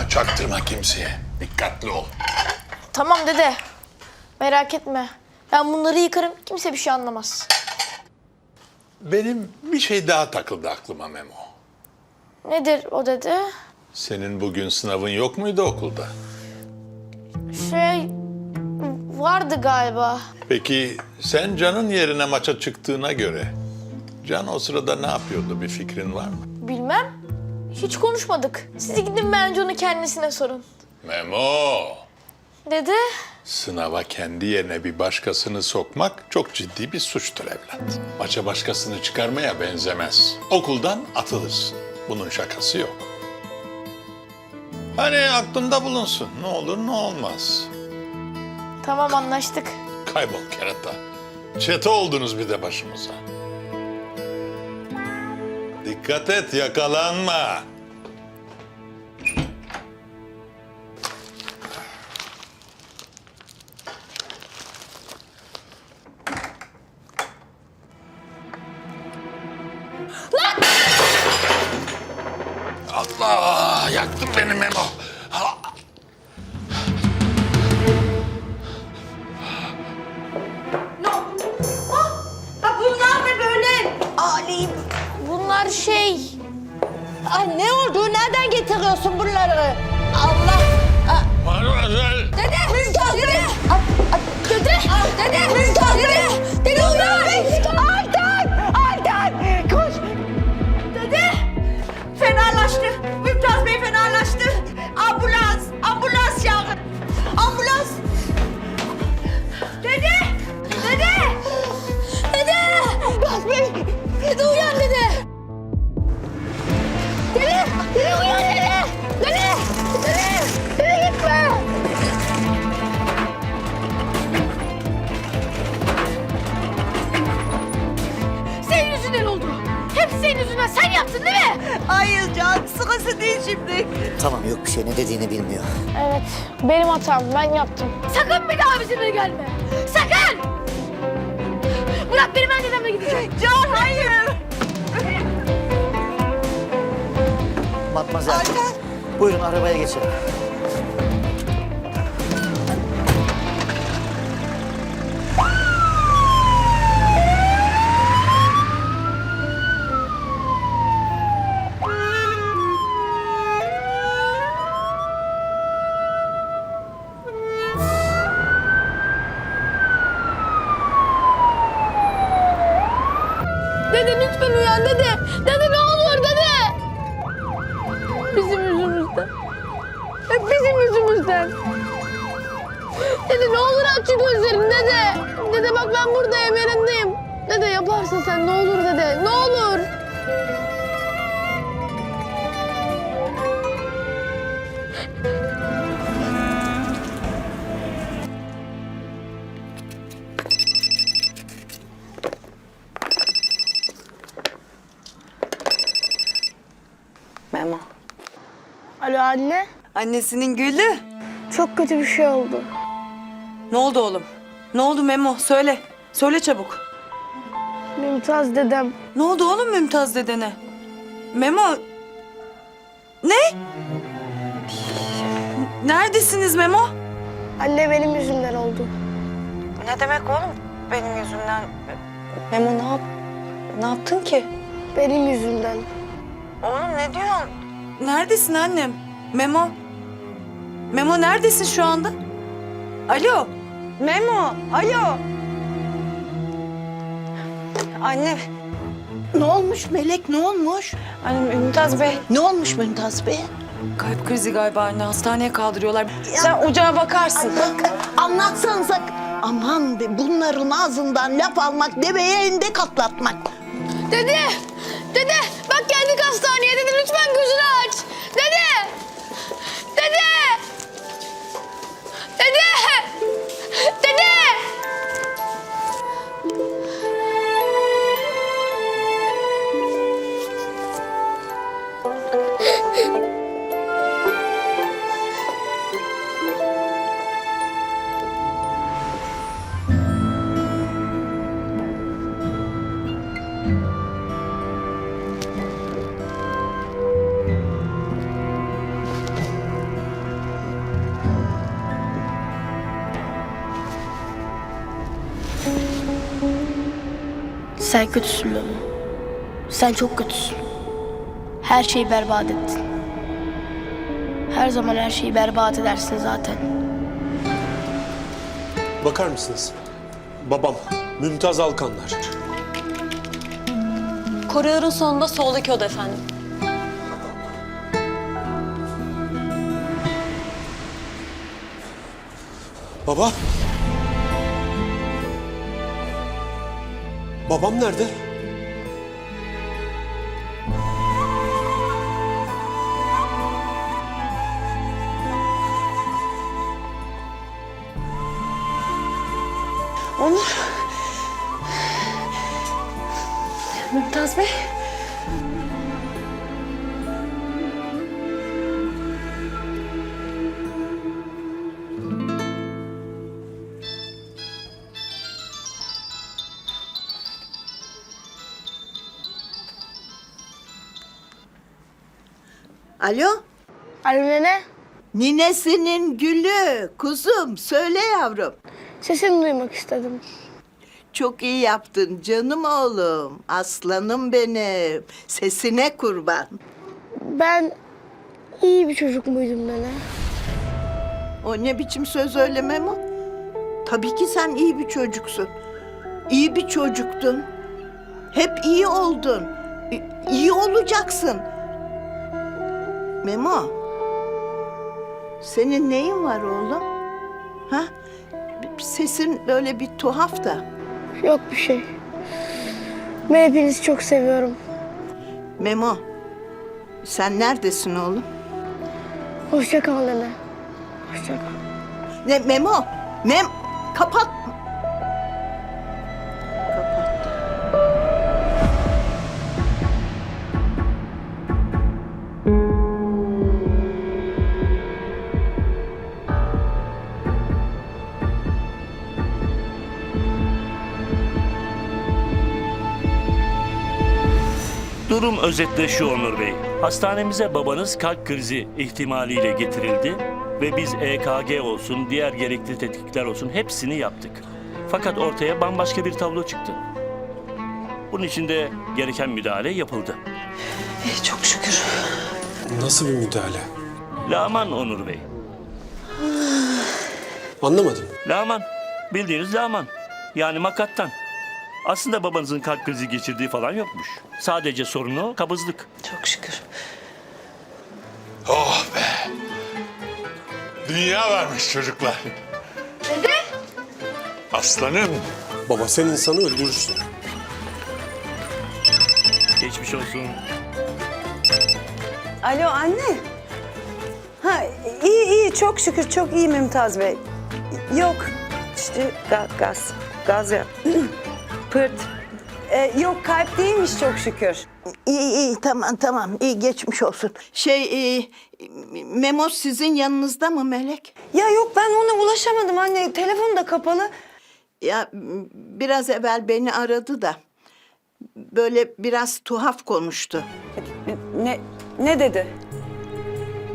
ama çaktırma kimseye. Dikkatli ol. Tamam dede. Merak etme. Ben bunları yıkarım. Kimse bir şey anlamaz. Benim bir şey daha takıldı aklıma Memo. Nedir o dede? Senin bugün sınavın yok muydu okulda? Şey vardı galiba. Peki sen Can'ın yerine maça çıktığına göre Can o sırada ne yapıyordu bir fikrin var mı? Bilmem. Hiç konuşmadık. Siz gidin bence onu kendisine sorun. Memo! Dede. Sınava kendi yerine bir başkasını sokmak çok ciddi bir suçtur evlat. Maça başkasını çıkarmaya benzemez. Okuldan atılırsın. Bunun şakası yok. Hani aklında bulunsun. Ne olur ne olmaz. Tamam anlaştık. Kaybol kerata. Çete oldunuz bir de başımıza. Dikkat et yakalanma. Bunlar şey... Ay ne oldu? Nereden getiriyorsun bunları? Allah! Aa, Mademoiselle. Dede! Dede! Dede! Dede! Mümtaz! Dede! Dede Tamam yok bir şey ne dediğini bilmiyor. Evet. Benim hatam. Ben yaptım. Sakın bir daha bizimle gelme. Sakın! Bırak beni ben dedemle gideceğim. Can hayır. Matmazel. Buyurun arabaya geçelim. Lütfen dede. Dede ne olur dede. Bizim yüzümüzden. Hep bizim yüzümüzden. Dede ne olur aç şu gözlerini dede. Dede bak ben buradayım yanındayım. Dede yaparsın sen ne olur dede. Ne olur. Alo anne. Annesinin gülü. Çok kötü bir şey oldu. Ne oldu oğlum? Ne oldu Memo? Söyle. Söyle çabuk. Mümtaz dedem. Ne oldu oğlum Mümtaz dedene? Memo. Ne? Neredesiniz Memo? Anne benim yüzümden oldu. Ne demek oğlum? Benim yüzümden. Memo ne yap? Ne yaptın ki? Benim yüzümden. Oğlum ne diyorsun? Neredesin annem? Memo. Memo neredesin şu anda? Alo. Memo. Alo. Anne. Ne olmuş Melek, ne olmuş? Anne Mümtaz Bey. Ne olmuş Mümtaz Bey? Kalp krizi galiba anne. Hastaneye kaldırıyorlar. Sen ocağa bakarsın. Bak, anlatsanıza. Aman be, bunların ağzından laf almak, deveye endek atlatmak. Dede! Dede! Bak geldik hastaneye. Dede lütfen gözünü aç. Sen kötüsün Memo. Sen çok kötüsün. Her şeyi berbat ettin. Her zaman her şeyi berbat edersin zaten. Bakar mısınız? Babam, Mümtaz Alkanlar. Koridorun sonunda soldaki oda efendim. Baba? Babam nerede? Onur. Mümtaz Bey. Alo? Alo nene. Ninesinin gülü. Kuzum söyle yavrum. Sesini duymak istedim. Çok iyi yaptın canım oğlum. Aslanım benim. Sesine kurban. Ben iyi bir çocuk muydum nene? O ne biçim söz öyle Memo? Tabii ki sen iyi bir çocuksun. İyi bir çocuktun. Hep iyi oldun. İyi olacaksın. Memo. Senin neyin var oğlum? Ha? Sesin böyle bir tuhaf da. Yok bir şey. Ben hepinizi çok seviyorum. Memo. Sen neredesin oğlum? Hoşça kal nene. Hoşça kal. Ne Memo? Mem kapat. Kapat. Durum özetle şu Onur Bey. Hastanemize babanız kalp krizi ihtimaliyle getirildi ve biz EKG olsun, diğer gerekli tetkikler olsun hepsini yaptık. Fakat ortaya bambaşka bir tablo çıktı. Bunun için de gereken müdahale yapıldı. Eh, çok şükür. Nasıl bir müdahale? Laman Onur Bey. Anlamadım. Laman. Bildiğiniz laman. Yani makattan. Aslında babanızın kalp krizi geçirdiği falan yokmuş. Sadece sorunu kabızlık. Çok şükür. Oh be. Dünya varmış çocuklar. Dede. Aslanım. Baba sen insanı öldürürsün. Geçmiş olsun. Alo anne. Ha iyi iyi çok şükür çok iyi Mümtaz Bey. Yok işte ga- gaz gaz ya. Pırt. Ee, yok kalp değilmiş çok şükür. İyi iyi tamam tamam iyi geçmiş olsun. Şey e, Memo sizin yanınızda mı Melek? Ya yok ben ona ulaşamadım anne. Telefonu da kapalı. Ya biraz evvel beni aradı da böyle biraz tuhaf konuştu. Ne ne dedi?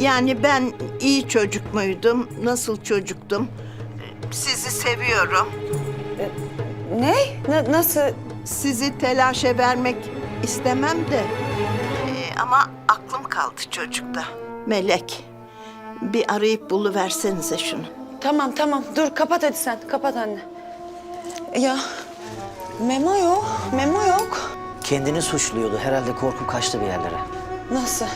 Yani ben iyi çocuk muydum? Nasıl çocuktum? Sizi seviyorum. Ne? Na- nasıl? Sizi telaşe vermek istemem de. Ee, ama aklım kaldı çocukta. Melek, bir arayıp buluversenize şunu. Tamam tamam dur kapat hadi sen kapat anne. Ya Memo yok. Memo yok. Kendini suçluyordu. Herhalde korkup kaçtı bir yerlere. Nasıl?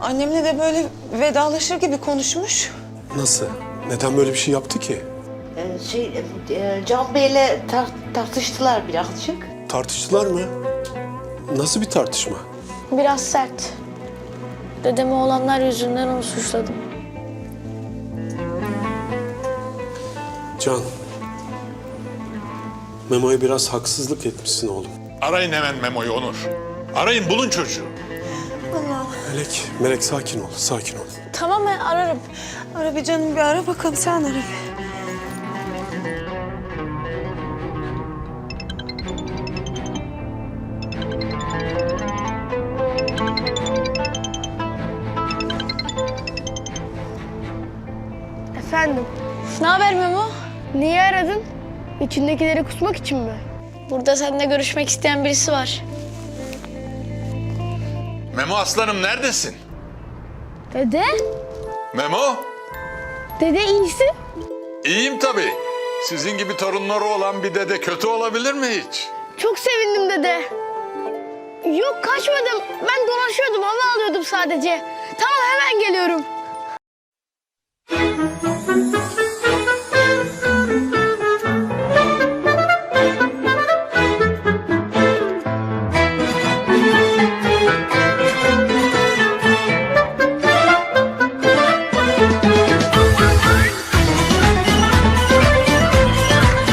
Annemle de böyle vedalaşır gibi konuşmuş. Nasıl? Neden böyle bir şey yaptı ki? Şey e, Can Bey'le tar- tartıştılar birazcık. Tartıştılar mı? Nasıl bir tartışma? Biraz sert. Dedeme olanlar yüzünden onu suçladım. Can. Memo'ya biraz haksızlık etmişsin oğlum. Arayın hemen Memo'yu Onur. Arayın bulun çocuğu. Melek, Melek sakin ol, sakin ol. Tamam ben ararım. Ara bir canım bir ara bakalım sen ara bir. Ne haber Memo? Niye aradın? İçindekileri kusmak için mi? Burada seninle görüşmek isteyen birisi var. Memo aslanım neredesin? Dede? Memo? Dede iyisin. İyiyim tabii. Sizin gibi torunları olan bir dede kötü olabilir mi hiç? Çok sevindim dede. Yok kaçmadım. Ben dolaşıyordum hava alıyordum sadece. Tamam hemen geliyorum.